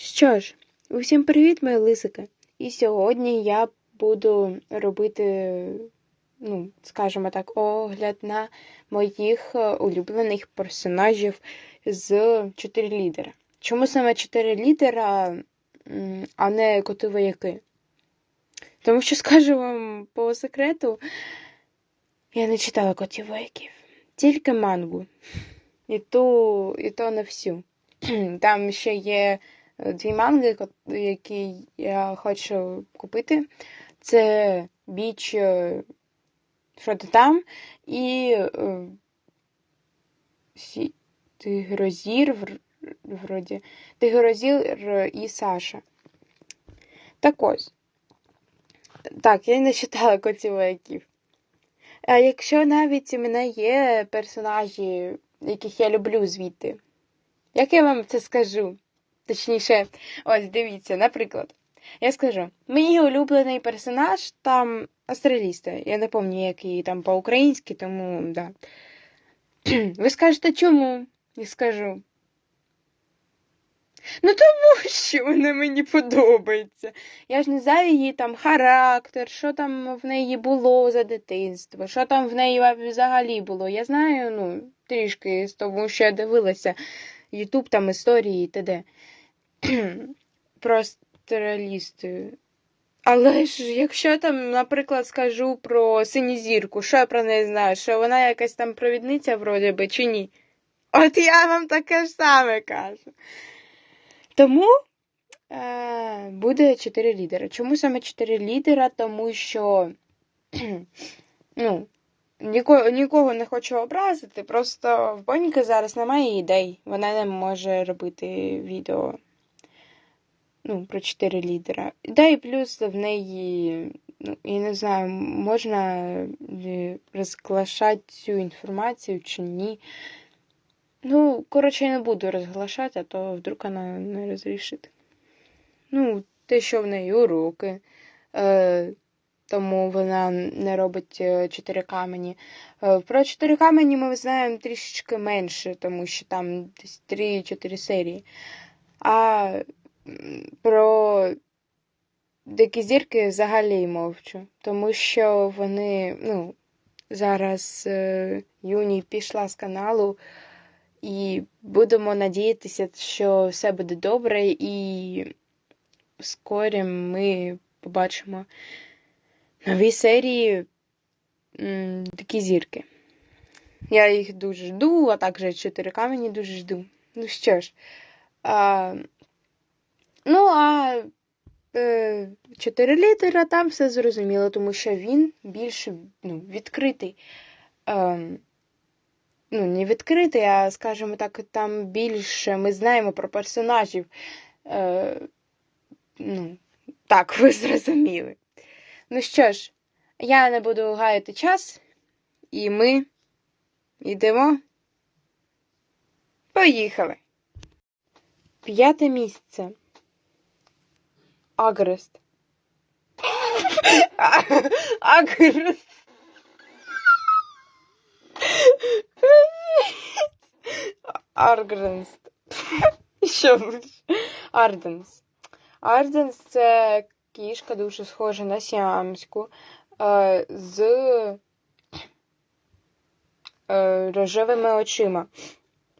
Що ж, усім привіт, мої лисики. І сьогодні я буду робити, ну, скажімо так, огляд на моїх е, улюблених персонажів з 4 лідера. Чому саме 4 лідера, а не коти вояки? Тому що скажу вам по секрету, я не читала котів вояків, тільки мангу. І ту, і то не всю. Там ще є дві манги, які я хочу купити. Це біч що то там і е, Тигрозір, вроді. Тигрозір і Саша. Так ось. Так, я не читала котів вояків. А якщо навіть у мене є персонажі, яких я люблю звідти, як я вам це скажу? Точніше, ось дивіться, наприклад, я скажу: мій улюблений персонаж там астраліста. Я не пам'ятаю, який там по-українськи, тому да. Ви скажете, чому? Я скажу. Ну, тому що вона мені подобається. Я ж не знаю її там характер, що там в неї було за дитинство, що там в неї взагалі було. Я знаю, ну, трішки з тому, що я дивилася Ютуб там історії і т.д. Про астралістів. Але ж, якщо там, наприклад, скажу про синізірку, що я про неї знаю, що вона якась там провідниця, вроді би, чи ні? От я вам таке ж саме кажу. Тому е, буде 4 лідера. Чому саме 4 лідера? Тому що ну, нікого, нікого не хочу образити, просто в Боніки зараз немає ідей. Вона не може робити відео ну, про 4 лідера. Да і плюс в неї, ну, я не знаю, можна розглашати цю інформацію чи ні. Ну, коротше, я не буду розглашати, а то вдруг вона не розрішить. Ну, те, що в неї уроки, е, тому вона не робить е, чотири камені. Е, про чотири камені ми знаємо трішечки менше, тому що там десь 3-4 серії. А про дикі зірки взагалі мовчу, тому що вони, ну, зараз е, Юні пішла з каналу. І будемо надіятися, що все буде добре, і вскорі ми побачимо нові серії Дикі зірки. Я їх дуже жду, а також чотири камені дуже жду. Ну що ж, а, ну, а е, чотири літера там все зрозуміло, тому що він більш ну, відкритий. Ем, ну, не відкритий, а, скажімо так, там більше ми знаємо про персонажів. Е, ну, так, ви зрозуміли. Ну що ж, я не буду гаяти час, і ми йдемо. Поїхали. П'яте місце. Агрест. Агрест. Аргренст. Що ви? Арденс. Арденс це кішка дуже схожа на сіамську е, з е, рожевими очима.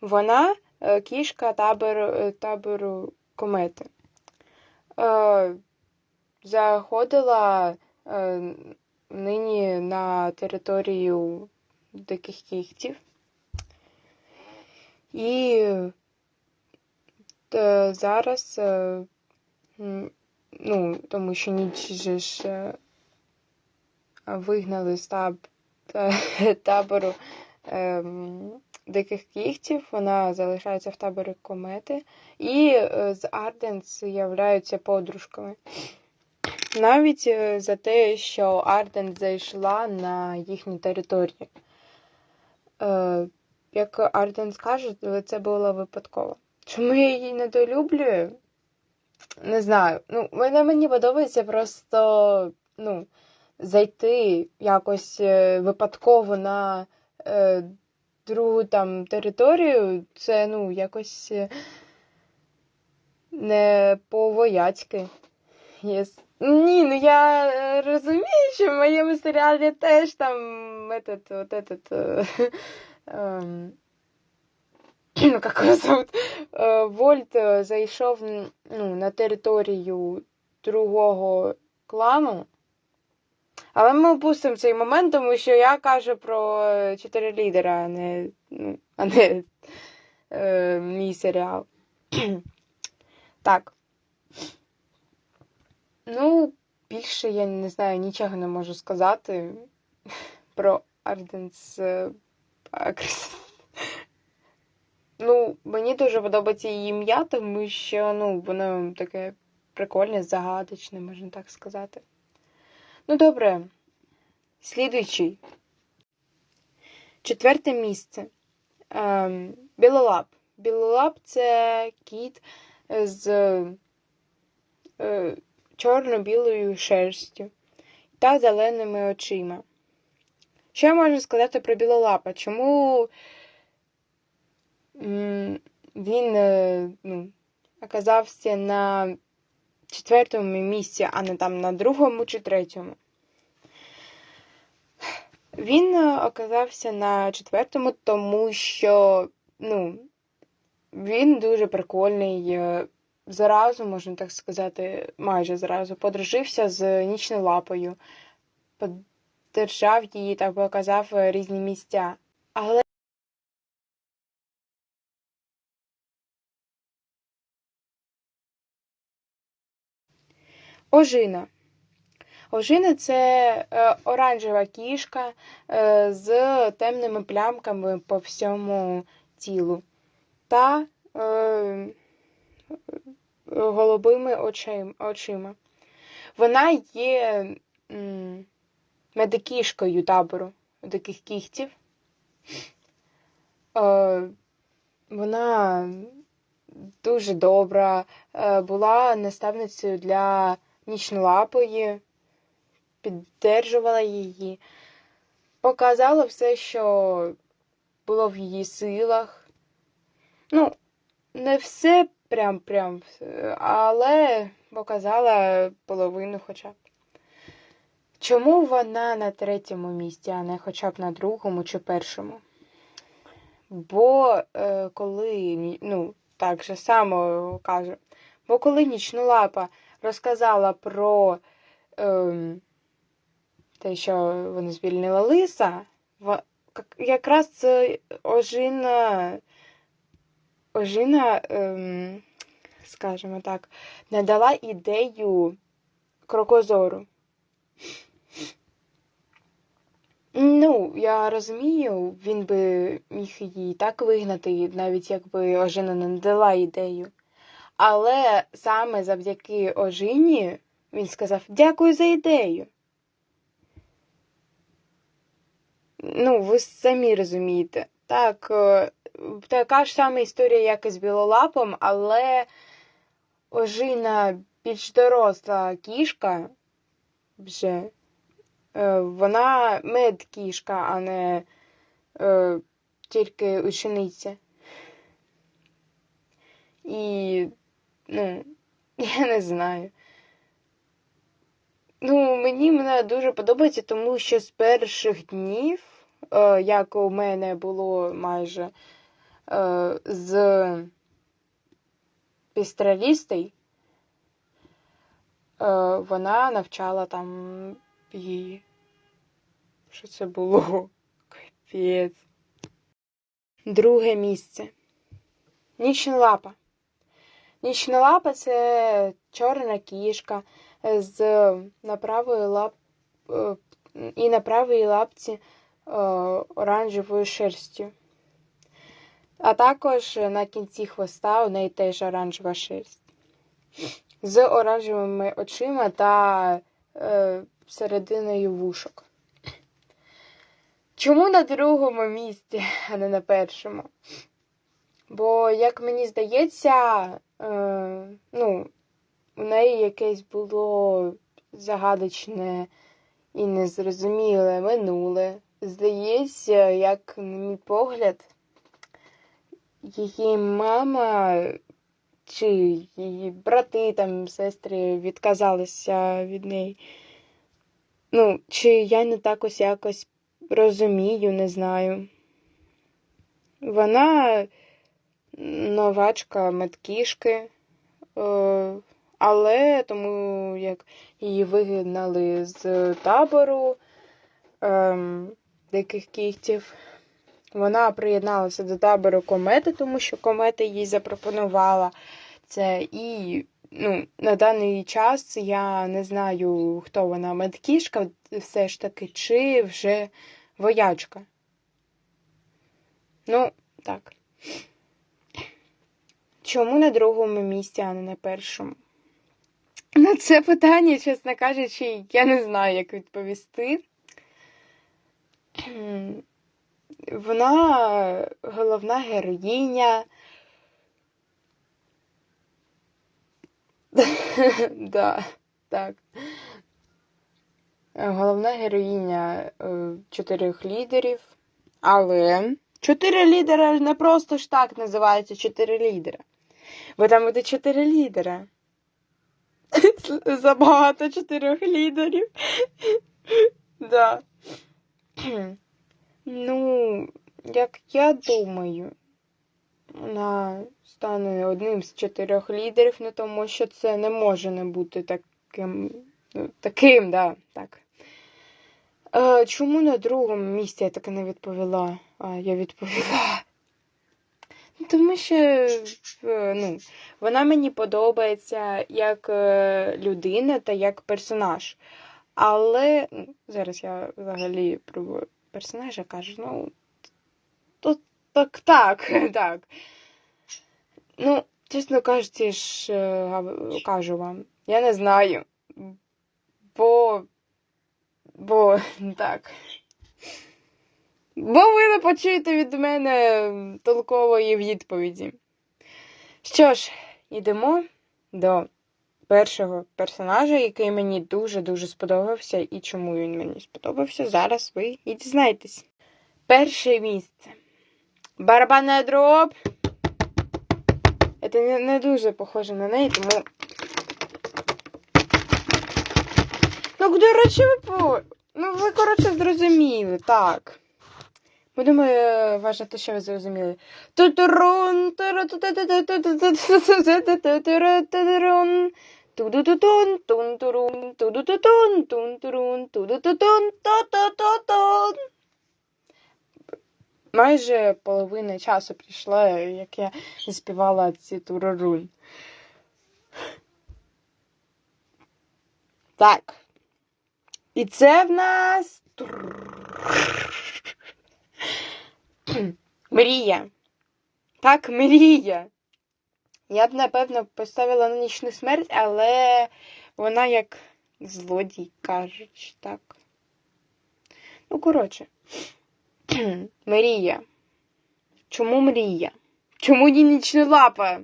Вона е, кішка табору, табору комети. Е, заходила е, нині на територію диких кіхтів. І е, зараз, е, ну, тому що ніч же ж е, вигнали з таб, та- табору ем, диких кіхтів, вона залишається в таборі комети, і е, з Арденс являються подружками. Навіть е, за те, що Арден зайшла на їхню територію. Е, як Арден скаже, це було випадково. Чому я її недолюблюю? Не знаю. Ну, мене мені подобається просто ну, зайти якось випадково на другу там територію. Це ну, якось. е, не по-вояцьки. Єс. Ні, ну я е, розумію, що в моєму серіалі теж там этот, вот этот, е, ем, ну, как его зовут, Вольт зайшов ну, на територію другого клану. Але ми опустимо цей момент, тому що я кажу про е, чотири лідера, а не, ну, а не е, мій серіал. так. Ну, більше я не знаю, нічого не можу сказати про Арденс Акрес. Ну, мені дуже подобається її ім'я, тому що ну, воно таке прикольне, загадочне, можна так сказати. Ну, добре. Слідуючий. Четверте місце. Ем, Білолап. Білолап це кіт з е, чорно-білою шерстю та зеленими очима. Що я можу сказати про білолапа? Чому він е, ну, оказався на четвертому місці, а не там на другому чи третьому? Він е, оказався на четвертому, тому що ну, він дуже прикольний. е, Зразу, можна так сказати, майже зразу подружився з нічною лапою, подержав її та показав е, різні місця. Але ожина. Ожина це е, оранжева кішка е, з темними плямками по всьому тілу та е, голубими очим- очима. Вона є медикішкою табору таких кіхтів. Вона дуже добра, була наставницею для нічнолапої, піддержувала її, показала все, що було в її силах. Ну, не все прям-прям, але показала половину хоча б. Чому вона на третьому місці, а не хоча б на другому чи першому? Бо е, коли, ну, так же само кажу, бо коли нічнолапа розказала про ем, те, що вони звільнили лиса, якраз це ожина, ожина, ем, скажімо так, не дала ідею крокозору. Ну, я розумію, він би міг її так вигнати, навіть якби Ожина не дала ідею. Але саме завдяки Ожині він сказав дякую за ідею. Ну, ви самі розумієте. Так, е, така ж сама історія, як і з білолапом, але Ожина більш доросла кішка вже. Е, Вона медкішка, а не е, тільки учениця. І, ну, я не знаю. Ну, мені мене дуже подобається, тому що з перших днів, е, як у мене було майже е, з пістралістей, е, вона навчала там її. Що це було? Капець. Друге місце. Нічна лапа. Нічна лапа це чорна кішка з на правої лап е, і на правій лапці е, оранжевою шерстю. А також на кінці хвоста у неї теж оранжева шерсть. З оранжевими очима та е, серединою вушок. Чому на другому місці, а не на першому? Бо, як мені здається, е, ну, у неї якесь було загадочне і незрозуміле минуле. Здається, як, на мій погляд, її мама чи її брати там, сестри відказалися від неї. Ну, чи я не так ось якось розумію, не знаю. Вона новачка медкішки, е, але тому як її вигнали з табору ем, диких кігтів, вона приєдналася до табору комети, тому що комета їй запропонувала це. І ну, на даний час я не знаю, хто вона медкішка, все ж таки, чи вже воячка. Ну, так. Чому на другому місці, а не на першому? На це питання, чесно кажучи, я не знаю, як відповісти. Вона головна героїня. Да, так. Головна героїня е, чотирьох лідерів. Але чотири лідера не просто ж так називаються чотири лідера. Бо там буде чотири лідера. Забагато чотирьох лідерів. Да. Ну, як я думаю, вона стане одним з чотирьох лідерів, ну тому що це не може не бути таким, ну, таким, да, так. Е, Чому на другому місці я так і не відповіла? А, я відповіла. Тому що е, ну, вона мені подобається як е, людина та як персонаж. Але ну, зараз я взагалі про персонажа кажу, ну, то так, так, так. Ну, чесно кажучи, ж, е, кажу вам, я не знаю. Бо. Бо так. Бо ви не почуєте від мене толкової відповіді. Що ж, йдемо до першого персонажа, який мені дуже-дуже сподобався, і чому він мені сподобався, зараз ви і дізнаєтесь. Перше місце. Барабанна дроб. Це не, дуже похоже на неї, тому. Ну, речі, ви по... Ну, ви, коротше, зрозуміли, так. Будемо вважати, що ви зрозуміли. Майже половина часу прийшла, як я співала ці турурун. Так. І це в нас. Мрія. Так, мрія. Я б, напевно, поставила на нічну смерть, але вона як злодій, кажуть, так. Ну, коротше. Мрія. Чому мрія? Чому ні нічна лапа?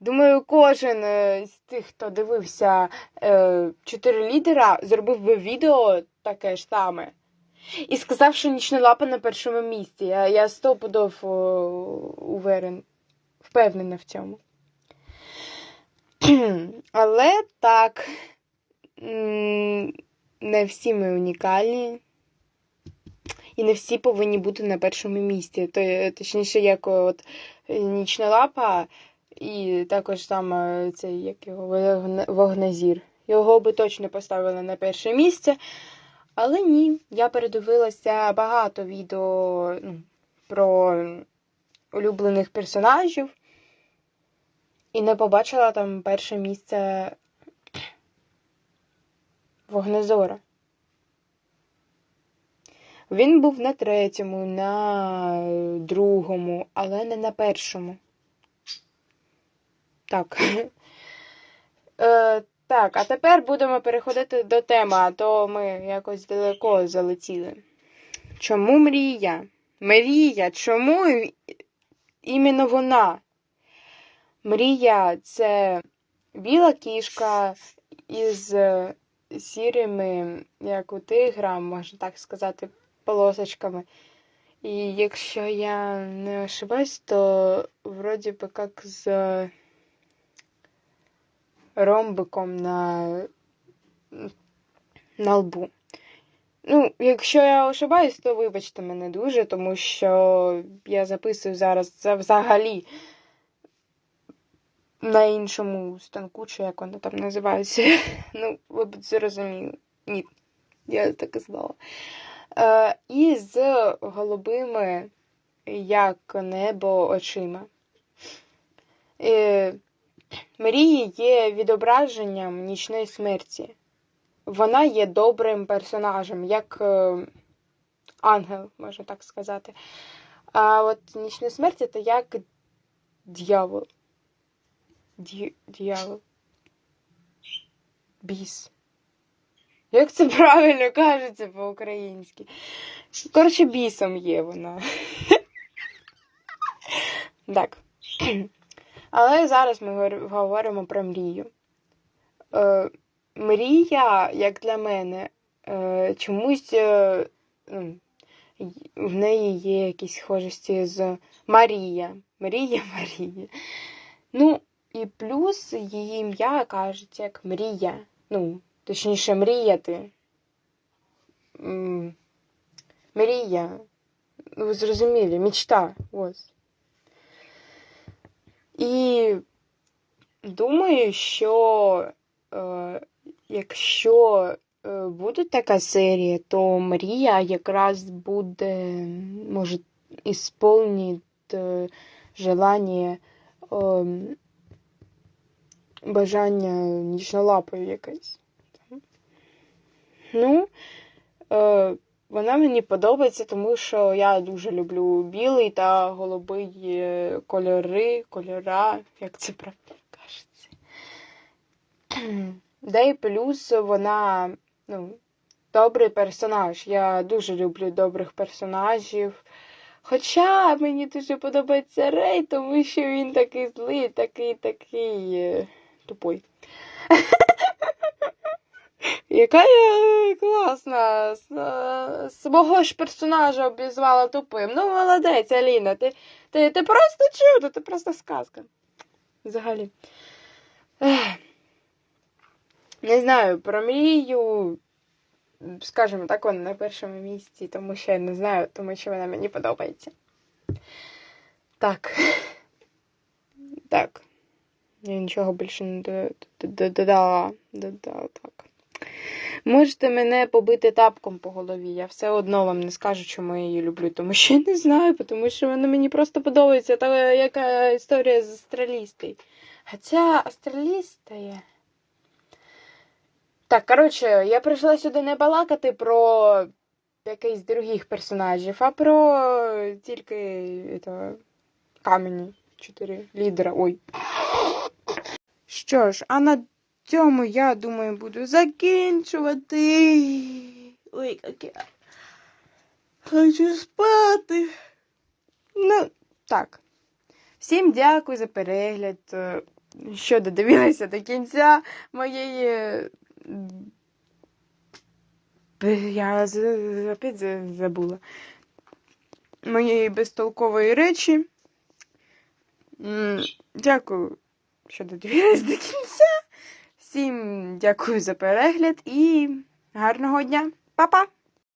Думаю, кожен з тих, хто дивився е, чотири лідера, зробив би відео таке ж саме. І сказав, що нічна лапа на першому місці. Я я стопудов уверен, впевнена в цьому. Але так, не всі ми унікальні. І не всі повинні бути на першому місці. Точніше, як от нічна лапа, і також там цей як його вогнезір. Його би точно поставили на перше місце. Але ні, я передивилася багато відео ну, про улюблених персонажів і не побачила там перше місце Вогнезора. Він був на третьому, на другому, але не на першому. Так. Так, а тепер будемо переходити до теми, а то ми якось далеко залетіли. Чому мрія? Мрія, чому іменно вона? Мрія це біла кішка із сірими, як у тигра, можна так сказати, полосочками. І якщо я не ошибаюсь, то вроді би як з ромбиком на, на лбу. Ну, якщо я ошибаюсь, то вибачте мене дуже, тому що я записую зараз це взагалі на іншому станку, чи як воно там називається. Ну, ви б зрозуміли. Ні, я так і знала. Е, і з голубими, як небо, очима. Е, Мрії є відображенням нічної смерті. Вона є добрим персонажем, як е, ангел, можна так сказати. А от нічна смерть це як дьявол. Дьявол. Біс. Як це правильно кажеться по-українськи? Коротше, бісом є вона. Так. Але зараз ми говоримо про мрію. Е, мрія, як для мене, е, чомусь е, ну, в неї є якісь схожості з Марія. Марія Марія. Ну, і плюс її ім'я кажуть як мрія. Ну, точніше, мріяти. Мрія. Ну, ви зрозуміли, мечта. Ось. І думаю, що е, якщо е, буде така серія, то Мрія якраз буде, може, ісполнить е, желання, е, бажання нічнолапої якесь. Ну, е, вона мені подобається, тому що я дуже люблю білий та голубий е, кольори, кольора, як це правильно кажеться. Да і плюс вона ну, добрий персонаж. Я дуже люблю добрих персонажів. Хоча мені дуже подобається Рей, тому що він такий злий, такий, такий е, тупой. Яка я класна. С- Свого ж персонажа обізвала тупим. Ну, молодець, Аліна. Ти, ти, ти просто чудо, ти просто сказка. Взагалі. Не знаю, про мрію. Скажімо так, вона на першому місці, тому що я не знаю, тому що вона мені подобається. Так. Так. Я нічого більше не до- до- до- додала. Додала так. Можете мене побити тапком по голові. Я все одно вам не скажу, чому я її люблю, тому що я не знаю, тому що вона мені просто подобається. Та яка історія з астралістою. А ця астраліста є. Так, коротше, я прийшла сюди не балакати про якихось других персонажів, а про тільки это, камені. Чотири лідера. Ой. Що ж, а на цьому, я думаю, буду закінчувати. Ой, як я хочу спати. Ну, так. Всім дякую за перегляд. е, Що додивилися до кінця моєї. Я опять забула. Моєї безтолкової речі. Дякую, що додивились до кінця. Всім дякую за перегляд і гарного дня. Па-па!